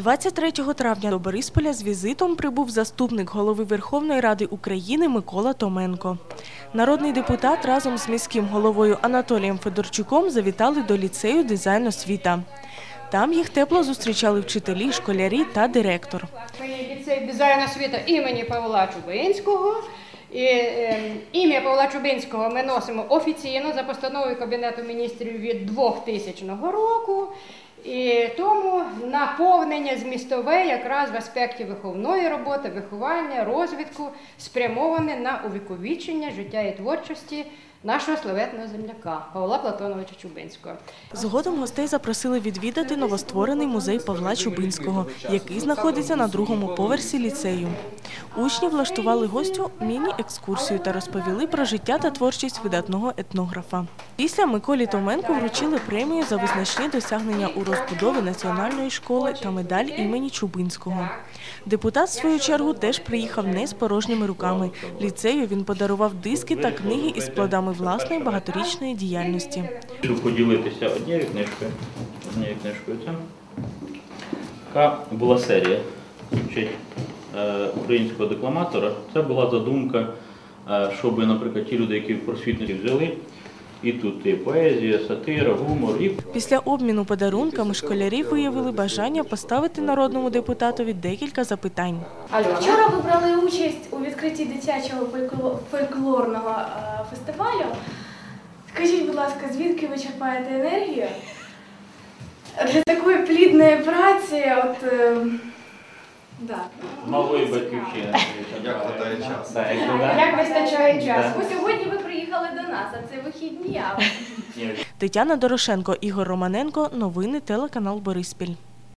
23 травня до Борисполя з візитом прибув заступник голови Верховної Ради України Микола Томенко. Народний депутат разом з міським головою Анатолієм Федорчуком завітали до ліцею дизайн освіта. Там їх тепло зустрічали вчителі, школярі та директор. Ліцей дизайн освіти імені Павла Чубинського. І е, ім'я Павла Чубинського ми носимо офіційно за постановою Кабінету міністрів від 2000 року. І тому наповнення змістове якраз в аспекті виховної роботи, виховання, розвитку спрямоване на увіковічення життя і творчості нашого славетного земляка Павла Платоновича Чубинського. Згодом гостей запросили відвідати новостворений музей Павла Чубинського, який знаходиться на другому поверсі ліцею. Учні влаштували гостю міні-екскурсію та розповіли про життя та творчість видатного етнографа. Після Миколі Томенку вручили премію за визначні досягнення у розбудові національної школи та медаль імені Чубинського. Депутат, в свою чергу, теж приїхав не з порожніми руками. Ліцею він подарував диски та книги із плодами власної багаторічної діяльності. Хочу поділитися однією книжкою. Однією книжкою це. Така була серія е, українського декламатора. Це була задумка, е, щоб, наприклад, ті люди, які в просвітниці взяли, і тут і поезія, сатира, гумор, і Після обміну подарунками школярі виявили бажання поставити народному депутатові декілька запитань. Вчора ви брали участь у відкритті дитячого фолькло- фольклорного е, фестивалю. Скажіть, будь ласка, звідки ви черпаєте енергію для такої плідної праці? От, е, да. нової батьківщини. Як часу. Так, як вистачає часу? Сьогодні ви приїхали а це вихідні. Тетяна Дорошенко, Ігор Романенко. Новини телеканал Бориспіль.